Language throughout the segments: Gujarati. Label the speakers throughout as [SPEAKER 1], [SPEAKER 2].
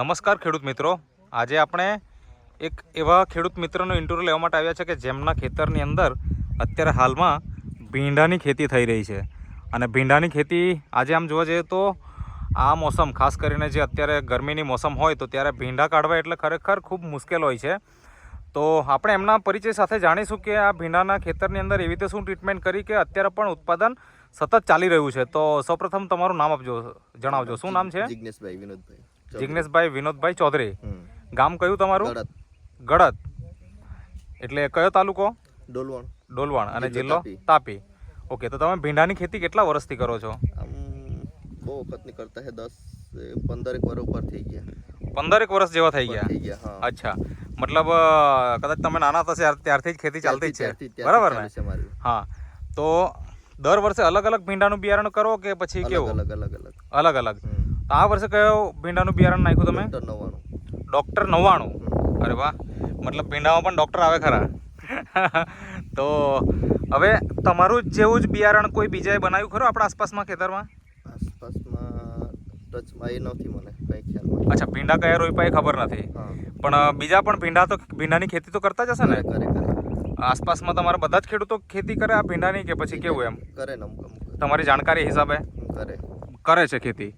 [SPEAKER 1] નમસ્કાર ખેડૂત મિત્રો. આજે આપણે એક એવા ખેડૂત મિત્રનો ઇન્ટરવ્યૂ લેવા માટે આવ્યા છે કે જેમના ખેતરની અંદર અત્યારે હાલમાં ભીંડાની ખેતી થઈ રહી છે. અને ભીંડાની ખેતી આજે આમ જોવા જઈએ તો આ મોસમ, ખાસ કરીને જે અત્યારે ગરમીની મોસમ હોય તો ત્યારે ભીંડા કાઢવા એટલે ખરેખર ખૂબ મુશ્કેલ હોય છે. તો આપણે એમના પરિચય સાથે જાણીશું કે આ ભીંડાના ખેતરની અંદર એવી રીતે શું ટ્રીટમેન્ટ કરી કે અત્યારે પણ ઉત્પાદન સતત ચાલી રહ્યું છે. તો સૌપ્રથમ તમારું નામ આપજો, જણાવજો. શું નામ છે?
[SPEAKER 2] જિજ્ઞેશભાઈ વિનોદભાઈ.
[SPEAKER 1] જિગ્નેશભાઈ વિનોદભાઈ ચૌધરી. ગામ કયું તમારું?
[SPEAKER 2] ગળત
[SPEAKER 1] એટલે કયો તાલુકો?
[SPEAKER 2] ડોલવણ.
[SPEAKER 1] ડોલવાણ. અને
[SPEAKER 2] જિલ્લો
[SPEAKER 1] તાપી. ઓકે તો તમે ભીંડાની ખેતી કેટલા વર્ષથી કરો છો?
[SPEAKER 2] બહુ વખતની કરતા છે દસ પંદરેક વર્ષ ઉપર થઈ ગયા.
[SPEAKER 1] પંદરેક વર્ષ જેવા થઈ ગયા? અચ્છા. મતલબ કદાચ તમે નાના હતા ત્યારથી જ ખેતી ચાલતી જ છે. બરાબર ને. હા. તો દર વર્ષે અલગ અલગ ભીંડાનું બિયારણ કરો કે પછી કેવું?
[SPEAKER 2] અલગ અલગ અલગ.
[SPEAKER 1] અલગ. તો આ વર્ષે કયો ભીંડાનું બિયારણ નાખ્યું તમે?
[SPEAKER 2] ડોક્ટર નવ્વાણું
[SPEAKER 1] અરે વાહ. મતલબ ભીંડામાં પણ ડૉક્ટર આવે ખરા. તો હવે તમારું જેવું જ બિયારણ કોઈ બીજાએ બનાવ્યું ખરું આપણા આસપાસમાં ખેતરમાં?
[SPEAKER 2] આસપાસમાં ટચમાં એ નથી મને કંઈ ખ્યાલ
[SPEAKER 1] અચ્છા ભીંડા કયા રોપ્યા ખબર નથી. પણ બીજા પણ ભીંડા તો ભીંડાની ખેતી તો કરતા જ હશે ને?
[SPEAKER 2] કરે કરે કરે.
[SPEAKER 1] આસપાસમાં તમારા બધા જ ખેડૂતો ખેતી કરે આ ભીંડાની કે પછી કેવું એમ?
[SPEAKER 2] કરે
[SPEAKER 1] તમારી જાણકારી હિસાબે?
[SPEAKER 2] કરે.
[SPEAKER 1] કરે છે ખેતી?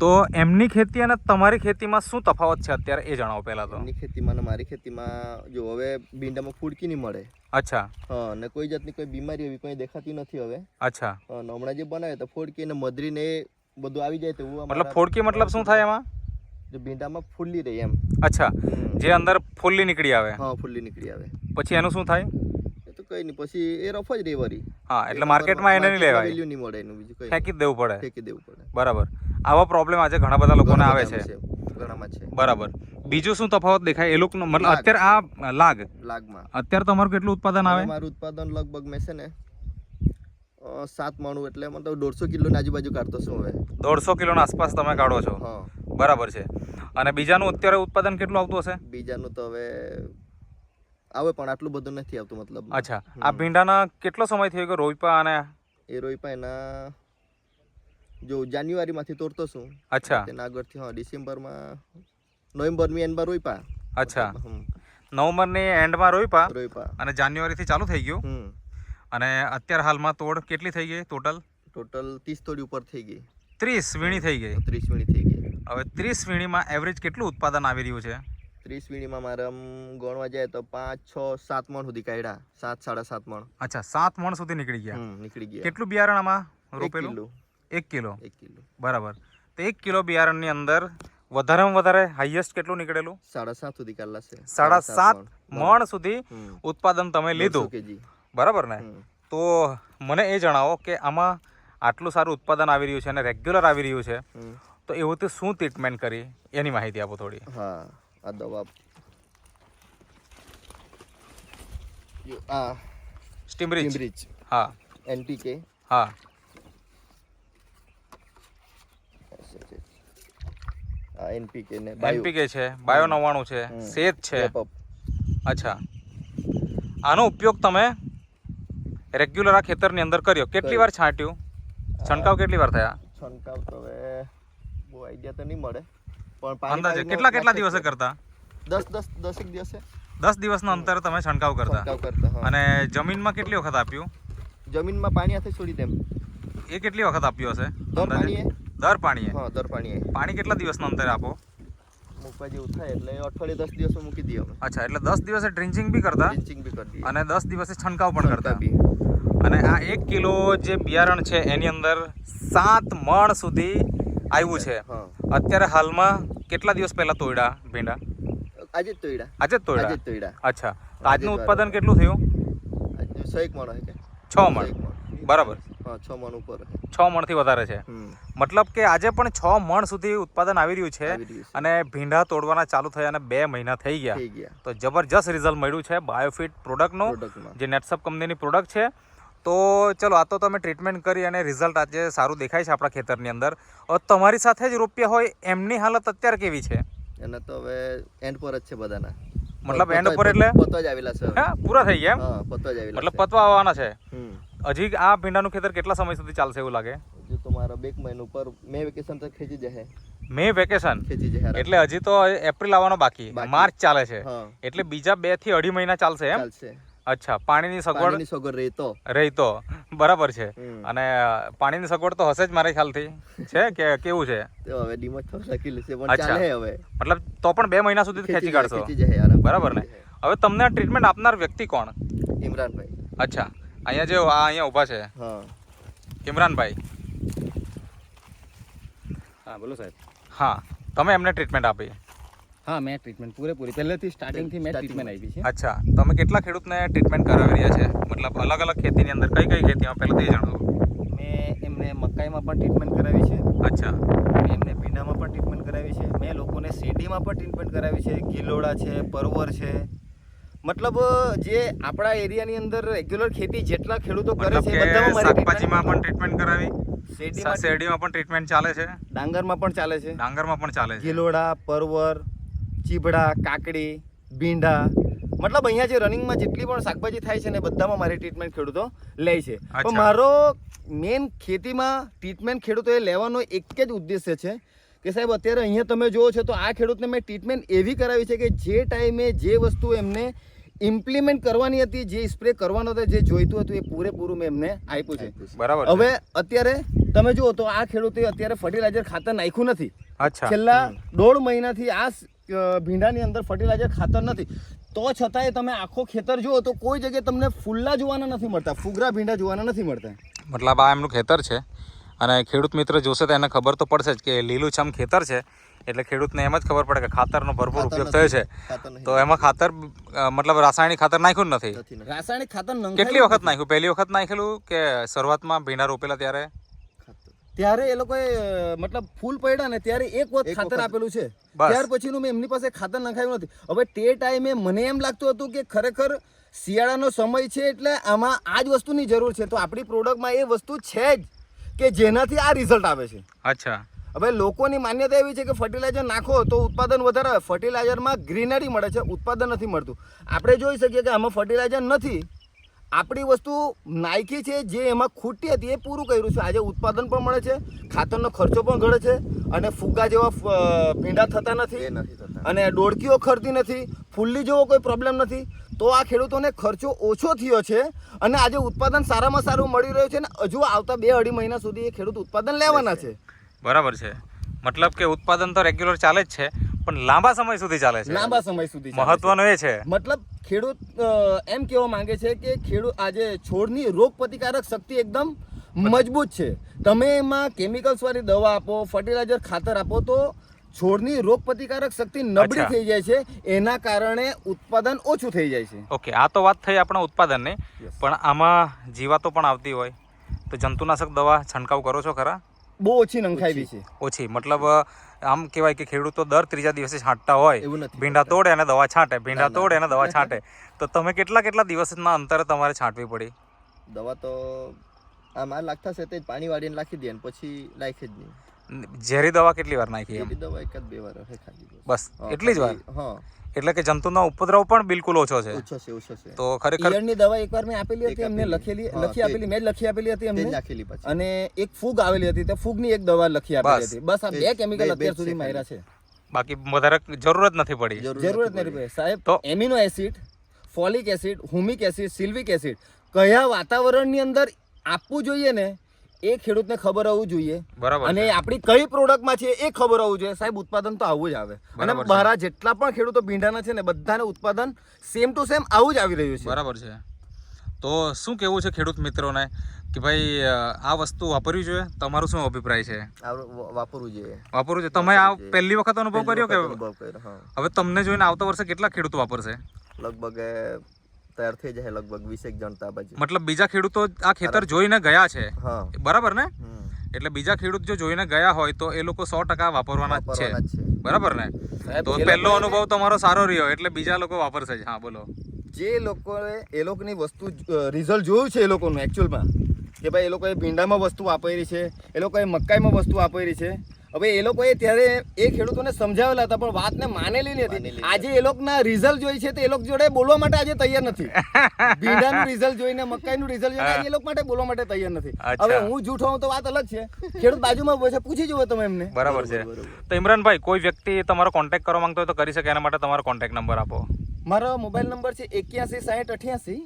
[SPEAKER 1] તો એમની ખેતી અને તમારી ખેતીમાં શું તફાવત છે અત્યારે? એ જણાવો પહેલાં તો.
[SPEAKER 2] એમની ખેતીમાં ને મારી ખેતીમાં જો હવે ભીંડામાં ફૂડકી નહીં મળે.
[SPEAKER 1] અચ્છા.
[SPEAKER 2] હા ને કોઈ જાતની કોઈ બીમારી એવી કંઈ દેખાતી નથી હવે.
[SPEAKER 1] અચ્છા.
[SPEAKER 2] હમણાં જે બનાવે તો ફોડકી ને મધરી ને બધું આવી જાય તો
[SPEAKER 1] મતલબ ફોડકી મતલબ શું થાય એમાં?
[SPEAKER 2] જો ભીંડામાં ફૂલી રહી એમ.
[SPEAKER 1] અચ્છા. જે અંદર ફૂલ્લી નીકળી આવે.
[SPEAKER 2] હા ફૂલી નીકળી આવે.
[SPEAKER 1] પછી એનું શું થાય?
[SPEAKER 2] કઈ નહીં પછી એ રફ જ રહે વરી.
[SPEAKER 1] હા એટલે માર્કેટમાં એને નહીં લેવાય.
[SPEAKER 2] વેલ્યુ નહીં મળે એનું બીજું કઈ
[SPEAKER 1] ફેંકી દેવું પડે.
[SPEAKER 2] ફેંકી દેવું પડે.
[SPEAKER 1] બરાબર. આવા પ્રોબ્લેમ આજે ઘણા બધા લોકોને આવે છે.
[SPEAKER 2] ઘણામાં છે.
[SPEAKER 1] બરાબર. બીજું શું તફાવત દેખાય? એ લોકોનો મતલબ અત્યારે આ લાગ.
[SPEAKER 2] લાગમાં.
[SPEAKER 1] અત્યારે તમારું કેટલું ઉત્પાદન આવે?
[SPEAKER 2] મારું ઉત્પાદન લગભગ મેં છે ને સાત માણું એટલે મતલબ દોઢસો કિલોની આજુબાજુ કાઢતો છું હવે.
[SPEAKER 1] દોઢસો કિલોના આસપાસ તમે કાઢો છો? બરાબર છે. અને બીજાનું અત્યારે ઉત્પાદન કેટલું આવતું હશે?
[SPEAKER 2] બીજાનું તો હવે આવે પણ આટલું બધું નથી આવતું મતલબ.
[SPEAKER 1] અચ્છા. આ ભીંડાના કેટલો સમય થયો કે રોઈપા અને
[SPEAKER 2] એ રોઈપા એના જો જાન્યુઆરીમાંથી તોડતો છું.
[SPEAKER 1] અચ્છા.
[SPEAKER 2] તેના આગળથી હા ડિસેમ્બરમાં નવેમ્બરની એન્ડમાં રોઈપા
[SPEAKER 1] અચ્છા. નવેમ્બરની એન્ડમાં રોઈપા
[SPEAKER 2] રોઈપા
[SPEAKER 1] અને જાન્યુઆરીથી ચાલુ થઈ ગયું? અને અત્યારે હાલમાં તોડ કેટલી થઈ ગઈ ટોટલ?
[SPEAKER 2] ટોટલ ત્રીસ તોડી ઉપર થઈ ગઈ.
[SPEAKER 1] ત્રીસ વીણી થઈ ગઈ?
[SPEAKER 2] ત્રીસ વીણી થઈ ગઈ.
[SPEAKER 1] હવે ત્રીસ વીણીમાં એવરેજ કેટલું ઉત્પાદન આવી રહ્યું છે?
[SPEAKER 2] ત્રીસ વીણીમાં મારે ગણવા જાય તો પાંચ છ સાત મણ સુધી કાઢ્યા. સાત સાડા સાત મણ.
[SPEAKER 1] અચ્છા સાત મણ સુધી નીકળી ગયા.
[SPEAKER 2] નીકળી ગયા.
[SPEAKER 1] કેટલું બિયારણ આમાં રોપેલું? એક કિલો.
[SPEAKER 2] એક કિલો.
[SPEAKER 1] બરાબર. તો એક કિલો બિયારણની અંદર વધારેમાં વધારે હાઈએસ્ટ કેટલું નીકળેલું?
[SPEAKER 2] સાડા સાત સુધી કાઢલા છે.
[SPEAKER 1] સાડા સાત
[SPEAKER 2] મણ.
[SPEAKER 1] સુધી ઉત્પાદન તમે લીધું. બરાબર ને? તો મને એ જણાવો કે આમાં આટલું સારું ઉત્પાદન આવી રહ્યું છે અને રેગ્યુલર આવી રહ્યું છે. તો એવું તે શું ટ્રીટમેન્ટ કરી? એની માહિતી આપો થોડી.
[SPEAKER 2] હા આ દવા. આ
[SPEAKER 1] સ્ટીમરીચ હા.
[SPEAKER 2] એનટીકે
[SPEAKER 1] હા
[SPEAKER 2] આ એનપીકે ને બાયો
[SPEAKER 1] એનપીકે છે બાયો નવ્વાણું છે સેત છે. અચ્છા. આનો ઉપયોગ તમે રેગ્યુલર આ ખેતરની અંદર કર્યો. કેટલી વાર છાંટ્યું? છંટકાવ કેટલી વાર થયા?
[SPEAKER 2] છંટકાવ તો હવે બહુ આઈડિયા તો નહીં મળે. પણ
[SPEAKER 1] અંદાજે કેટલા કેટલા દિવસે. કરતા?
[SPEAKER 2] દસ દસ દસેક દિવસે.
[SPEAKER 1] દસ દિવસના અંતરે તમે છંટકાવ કરતા? અને જમીનમાં કેટલી વખત આપ્યું?
[SPEAKER 2] જમીનમાં પાણી હાથે છોડી દેમ.
[SPEAKER 1] એ કેટલી વખત આપ્યું હશે?
[SPEAKER 2] દર પાણીએ? હા દર પાણીએ.
[SPEAKER 1] પાણી કેટલા દિવસના અંતરે આપો?
[SPEAKER 2] મૂકવા જેવું થાય એટલે અઠવાડિયે દસ દિવસ મૂકી દઈએ અમે.
[SPEAKER 1] અચ્છા એટલે દસ દિવસે ડ્રિન્ચિંગ બી કરતા?
[SPEAKER 2] ડ્રિન્ચિંગ બી કરતી
[SPEAKER 1] અને દસ દિવસે છંટકાવ પણ કરતા?
[SPEAKER 2] બી.
[SPEAKER 1] અને આ એક કિલો જે બિયારણ છે એની અંદર સાત મણ સુધી આવ્યું છે. અત્યારે હાલમાં કેટલા દિવસ પહેલા તોડ્યા ભીંડા?
[SPEAKER 2] આજે જ તોડ્યા
[SPEAKER 1] આજે જ
[SPEAKER 2] આજે
[SPEAKER 1] તોડ્યા
[SPEAKER 2] જ તોડ્યા
[SPEAKER 1] અચ્છા. આજનું ઉત્પાદન કેટલું થયું?
[SPEAKER 2] આજે સો એક મણ
[SPEAKER 1] છ મણ. બરાબર.
[SPEAKER 2] છ મણ ઉપર.
[SPEAKER 1] છ મણથી વધારે છે. મતલબ કે આજે પણ છ મણ સુધી ઉત્પાદન આવી રહ્યું છે. અને ભીંડા તોડવાના ચાલુ થયા અને બે મહિના થઈ ગયા. તો જબરજસ્ત રિઝલ્ટ મળ્યું છે બાયોફિટ પ્રોડક્ટનું જે નેટસપ કંપનીની પ્રોડક્ટ છે. તો ચલો આ તો તમે ટ્રીટમેન્ટ કરી અને રિઝલ્ટ આજે સારું દેખાય છે આપણા ખેતરની અંદર. તમારી સાથે જ રોપ્યા હોય એમની હાલત અત્યારે કેવી છે?
[SPEAKER 2] એને તો હવે એન્ડ પર જ છે બધાના.
[SPEAKER 1] મતલબ
[SPEAKER 2] એન્ડ
[SPEAKER 1] પર એટલે?
[SPEAKER 2] પતવા જ આવેલા છે
[SPEAKER 1] પૂરા થઈ ગયા એમ?
[SPEAKER 2] પતવા જ આવેલા
[SPEAKER 1] મતલબ પતવા આવવાના છે? હજી આ ભીંડાનું ખેતર કેટલા સમય સુધી ચાલશે એવું લાગે?
[SPEAKER 2] તો મારા બે એક મહિના ઉપર મે વેકેશન તો ખેંચી જશે.
[SPEAKER 1] May vacation?
[SPEAKER 2] ખેંચી જશે
[SPEAKER 1] એટલે હજી તો એપ્રિલ આવવાનો બાકી.
[SPEAKER 2] બાકી.
[SPEAKER 1] માર્ચ ચાલે છે. એટલે બીજા બેથી અઢી મહિના ચાલશે એમ?
[SPEAKER 2] ચાલશે.
[SPEAKER 1] અચ્છા પાણીની સગવડ?
[SPEAKER 2] સગવડ
[SPEAKER 1] રહેતો રહેતો બરાબર છે. અને પાણીની સગવડ તો હશે જ મારા ખ્યાલથી. છે કે કેવું છે?
[SPEAKER 2] હવે ડીમોટ થોડું લખેલું પણ ચાલે હવે.
[SPEAKER 1] મતલબ તો પણ બે મહિના સુધી ખેંચી કાઢશો. બરાબર ને? હવે તમને ટ્રીટમેન્ટ આપનાર વ્યક્તિ કોણ?
[SPEAKER 2] ઇમરાનભાઈ.
[SPEAKER 1] અચ્છા. અહીંયા જે આ અહીંયા ઊભા છે.
[SPEAKER 2] હા.
[SPEAKER 1] ઇમરાનભાઈ
[SPEAKER 3] હા બોલો સાહેબ.
[SPEAKER 1] હા તમે એમને ટ્રીટમેન્ટ આપી.
[SPEAKER 3] હા મેં ટ્રીટમેન્ટ પૂરેપૂરી. પહેલેથી સ્ટાર્ટિંગથી મેં ટ્રીટમેન્ટ આપી છે.
[SPEAKER 1] અચ્છા તમે કેટલા ખેડૂતને ટ્રીટમેન્ટ કરાવી રહ્યા છે? મતલબ અલગ અલગ ખેતીની અંદર કઈ કઈ ખેતીમાં પહેલાં તે જણાવો
[SPEAKER 3] મેં એમને મકાઈમાં પણ ટ્રીટમેન્ટ કરાવી છે.
[SPEAKER 1] અચ્છા.
[SPEAKER 3] મેં એમને ભીંડામાં પણ ટ્રીટમેન્ટ કરાવી છે. મેં લોકોને શેરડીમાં પણ ટ્રીટમેન્ટ કરાવી છે. ગિલોડા છે પરવર છે. મતલબ જે આપણા એરિયાની અંદર રેગ્યુલર ખેતી જેટલા ખેડૂતો કરે છે બધામાં
[SPEAKER 1] શાકભાજીમાં પણ ટ્રીટમેન્ટ કરાવી
[SPEAKER 3] શેરડીમાં
[SPEAKER 1] શેરડીમાં પણ ટ્રીટમેન્ટ ચાલે છે?
[SPEAKER 3] ડાંગરમાં પણ ચાલે છે.
[SPEAKER 1] ડાંગરમાં પણ ચાલે છે.
[SPEAKER 3] ગિલોડા પરવર ચીબડા કાકડી ભીંડા મતલબ અહીંયા જે રનિંગમાં જેટલી પણ શાકભાજી થાય છે ને બધામાં મારી ટ્રીટમેન્ટ ખેડૂતો લે છે. પણ મારો મેન ખેતીમાં ટ્રીટમેન્ટ ખેડૂતોએ લેવાનો એક જ ઉદ્દેશ્ય છે કે સાહેબ અત્યારે અહીંયા તમે જુઓ છો તો આ ખેડૂતને મેં ટ્રીટમેન્ટ એવી કરાવી છે કે જે ટાઈમે જે વસ્તુ એમને ઇમ્પ્લિમેન્ટ કરવાની હતી જે સ્પ્રે કરવાનો હતો જે જોઈતું હતું એ પૂરેપૂરું મેં એમને આપ્યું છે.
[SPEAKER 1] બરાબર
[SPEAKER 3] હવે અત્યારે તમે જુઓ તો આ ખેડૂતે અત્યારે ફર્ટિલાઇઝર ખાતર નાખ્યું નથી.
[SPEAKER 1] અચ્છા.
[SPEAKER 3] છેલ્લા દોઢ મહિનાથી આ ભીંડાની અંદર ફર્ટિલાઇઝર ખાતર નથી. તો છતાંય તમે આખો ખેતર જુઓ તો કોઈ જગ્યાએ તમને ફૂલ્લા જોવાના નથી મળતા ફુગરા ભીંડા જોવાના નથી મળતા.
[SPEAKER 1] મતલબ આ એમનું ખેતર છે? અને ખેડૂત મિત્ર જોશે તો એને ખબર તો પડશે જ કે લીલુંછમ ખેતર છે. એટલે ખેડૂતને એમ જ ખબર પડે કે ખાતરનો ભરપૂર ઉપયોગ થયો છે. તો એમાં ખાતર મતલબ રાસાયણિક ખાતર નાખ્યું નથી.
[SPEAKER 3] રાસાયણિક ખાતર
[SPEAKER 1] કેટલી વખત નાખ્યું? પહેલી વખત નાખેલું કે શરૂઆતમાં ભીંડા રોપેલા ત્યારે?
[SPEAKER 3] ત્યારે એ લોકોએ મતલબ ફૂલ પડ્યા ને ત્યારે એક વખત ખાતર આપેલું છે. ત્યાર પછીનું મેં એમની પાસે ખાતર નખાયું નથી. હવે તે ટાઈમે મને એમ લાગતું હતું કે ખરેખર શિયાળાનો સમય છે એટલે આમાં આ જ વસ્તુની જરૂર છે. તો આપણી પ્રોડક્ટમાં એ વસ્તુ છે જ. કે જેનાથી આ રિઝલ્ટ આવે છે.
[SPEAKER 1] અચ્છા.
[SPEAKER 3] હવે લોકોની માન્યતા એવી છે કે ફર્ટિલાઇઝર નાખો તો ઉત્પાદન વધારે આવે. ફર્ટિલાઇઝરમાં ગ્રીનરી મળે છે ઉત્પાદન નથી મળતું. આપણે જોઈ શકીએ કે આમાં ફર્ટિલાઇઝર નથી. આપણી વસ્તુ નાયકી છે જે એમાં ખૂટી હતી એ પૂરું કર્યું છે. આજે ઉત્પાદન પણ મળે છે ખાતરનો ખર્ચો પણ ઘટે છે અને ફુગ્ગા જેવા ભીંડા થતા
[SPEAKER 2] એ
[SPEAKER 3] નથી
[SPEAKER 2] નથી
[SPEAKER 3] અને ડોળકીઓ ખરતી નથી. ફૂલ્લી જેવો કોઈ પ્રોબ્લેમ નથી. તો આ ખેડૂતોને ખર્ચો ઓછો થયો છે અને આજે ઉત્પાદન સારામાં સારું મળી રહ્યું છે અને હજુ આવતા બે અઢી મહિના સુધી એ ખેડૂત ઉત્પાદન લેવાના છે.
[SPEAKER 1] બરાબર છે. મતલબ કે ઉત્પાદન તો રેગ્યુલર ચાલે જ છે પણ લાંબા સમય સુધી ચાલે છે.
[SPEAKER 3] લાંબા સમય સુધી.
[SPEAKER 1] મહત્વનું એ છે.
[SPEAKER 3] મતલબ ખેડૂત એમ કહેવા માંગે છે કે ખેડૂત આજે છોડની રોગ પ્રતિકારક શક્તિ એકદમ મજબૂત છે. તમે એમાં કેમિકલ્સવાળી દવા આપો ફર્ટિલાઇઝર ખાતર આપો તો છોડની રોગ પ્રતિકારક શક્તિ નબળી થઈ જાય છે એના કારણે ઉત્પાદન ઓછું થઈ જાય છે.
[SPEAKER 1] ઓકે આ તો વાત થઈ આપણા ઉત્પાદનની પણ આમાં જીવાતો પણ આવતી હોય. તો જંતુનાશક દવા છંટકાવ કરો છો ખરા?
[SPEAKER 3] બહુ ઓછી નંખાવી છે.
[SPEAKER 1] ઓછી મતલબ આમ કહેવાય કે ખેડૂતો દર ત્રીજા દિવસે છાંટતા હોય. ભીંડા તોડે અને દવા છાંટે ભીંડા. તોડે અને દવા છાંટે. તો તમે કેટલા કેટલા દિવસના અંતરે તમારે છાંટવી પડી?
[SPEAKER 2] દવા તો આ મારે લાગતા છે તે પાણી વાળીને નાખી દે પછી નાખે જ નહીં.
[SPEAKER 1] ઝેરી દવા કેટલી વાર નાખી એમ?
[SPEAKER 2] દવા એક બે વાર ખાલી બસ.
[SPEAKER 1] એટલી જ વાર?
[SPEAKER 2] હા.
[SPEAKER 1] એટલે કે જંતુનો ઉપદ્રવ પણ બિલકુલ ઓછો છે.
[SPEAKER 2] ઓછો છે ઓછો છે.
[SPEAKER 1] તો ખરેખર
[SPEAKER 3] ઈયળની દવા એકવાર મેં આપેલી હતી એમને લખેલી લખી આપેલી મેં લખી આપેલી હતી એમને.
[SPEAKER 2] નાખેલી પછી.
[SPEAKER 3] અને એક ફૂગ આવેલી હતી તે ફૂગની એક દવા લખી આપેલી હતી. બસ આ બે કેમિકલ અત્યાર સુધી
[SPEAKER 2] મારા
[SPEAKER 3] માર્યા છે.
[SPEAKER 1] બાકી વધારે જરૂરત નથી પડી.
[SPEAKER 3] જરૂરત નથી પડી. સાહેબ
[SPEAKER 1] તો-
[SPEAKER 3] amino acid folic acid humic acid silvic acid કયા વાતાવરણની અંદર આપવું જોઈએ ને એ ખેડૂતને ખબર હોવું જોઈએ.
[SPEAKER 1] બરાબર
[SPEAKER 3] અને આપણી કઈ પ્રોડક્ટમાં છે એ ખબર હોવું જોઈએ. સાહેબ ઉત્પાદન તો આવું જ આવે. અને
[SPEAKER 1] મારા
[SPEAKER 3] બહાર જેટલા પણ ખેડૂતો ભીંડાના છે ને બધાને ઉત્પાદન સેમ ટુ સેમ આવું જ આવી રહ્યું છે.
[SPEAKER 1] બરાબર છે. તો શું કેવું છે ખેડૂત મિત્રોને કે ભાઈ આ વસ્તુ વાપરવી જોઈએ? તમારું શું અભિપ્રાય છે?
[SPEAKER 2] વાપરવું જોઈએ.
[SPEAKER 1] વાપરવું જોઈએ? તમે આ પહેલી વખત અનુભવ કર્યો કે. હવે તમને જોઈને આવતા વર્ષે કેટલા ખેડૂતો વાપરશે?
[SPEAKER 2] લગભગ તૈયાર થઈ જાય લગભગ વીસેક જણ તો બાજુ
[SPEAKER 1] મતલબ બીજા ખેડૂતો આ ખેતર જોઈને ગયા છે?
[SPEAKER 2] હા.
[SPEAKER 1] બરાબર ને? એટલે બીજા ખેડૂત જો જોઈને ગયા હોય તો એ લોકો સો ટકા વાપરવાના જ છે.
[SPEAKER 2] વાપરવાના જ છે.
[SPEAKER 1] બરાબર ને? તો પહેલો અનુભવ તમારો સારો રહ્યો એટલે બીજા લોકો વાપરશે જ. હા બોલો.
[SPEAKER 3] જે લોકોએ એ લોકોની વસ્તુ રિઝલ્ટ જોયું છે એ લોકોનું એકચ્યુઅલમાં કે ભાઈ એ લોકોએ ભીંડામાં વસ્તુ વાપરી છે એ લોકોએ મકાઈમાં વસ્તુ વાપરી છે? હવે એ લોકોએ ત્યારે એ ખેડૂતોને સમજાવેલા હતા પણ વાતને માનેલી નથી આજે એ લોકોના રિઝલ્ટ જોઈ છે તો એ લોકો જોડે બોલવા માટે આજે તૈયાર નથી. ભીંડાનું રિઝલ્ટ જોઈને મકાઈનું રિઝલ્ટ જોઈને એ લોકો માટે બોલવા માટે તૈયાર નથી. હવે હું જૂઠો હોઉં તો વાત અલગ છે. ખેડૂત બાજુમાં છે પૂછી જુઓ તમે એમને.
[SPEAKER 1] બરાબર છે. તો ઇમરાનભાઈ કોઈ વ્યક્તિ તમારો કોન્ટેક્ટ કરવા માંગતો હોય તો કરી શકે એના માટે તમારો કોન્ટેક્ટ નંબર આપો.
[SPEAKER 3] મારો મોબાઈલ નંબર છે એક્યાસી સાહીઠ અઠ્યાસી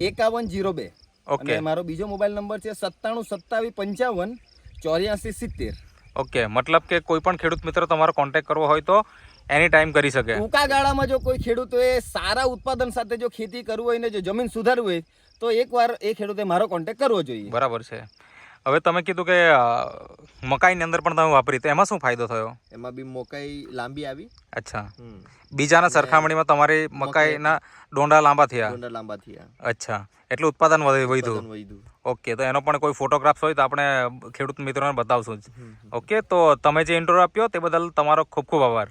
[SPEAKER 3] એકાવન જીરો બે.
[SPEAKER 1] ઓકે.
[SPEAKER 3] મારો બીજો મોબાઈલ નંબર છે સત્તાણું સત્તાવીસ પંચાવન ચોર્યાસી સિત્તેર.
[SPEAKER 1] ઓકે મતલબ કે કોઈ પણ ખેડૂત મિત્ર તમારો કોન્ટેક્ટ કરવો હોય તો એની ટાઈમ કરી શકે.
[SPEAKER 3] ટૂંકા ગાળામાં જો કોઈ ખેડૂતોએ સારા ઉત્પાદન સાથે જો ખેતી કરવું હોય ને જો જમીન સુધારવી હોય તો એકવાર એ ખેડૂતે મારો કોન્ટેક્ટ કરવો જોઈએ.
[SPEAKER 1] બરાબર છે. હવે તમે કીધું કે મકાઈની અંદર પણ તમે વાપરી તો એમાં શું ફાયદો થયો?
[SPEAKER 2] એમાં બી મકાઈ લાંબી આવી.
[SPEAKER 1] અચ્છા. બીજાના સરખામણીમાં તમારી મકાઈના ડોંડા લાંબા થયા?
[SPEAKER 2] ડોંડા લાંબા થયા.
[SPEAKER 1] અચ્છા. એટલે ઉત્પાદન વધે- વધ્યું.
[SPEAKER 2] ઉત્પાદન વધ્યું.
[SPEAKER 1] ઓકે તો એનો પણ કોઈ ફોટોગ્રાફ્સ હોય તો આપણે ખેડૂત મિત્રોને બતાવશું જ. ઓકે તો તમે જે ઇન્ટરવ્યુ આપ્યો તે બદલ તમારો ખૂબ ખૂબ આભાર.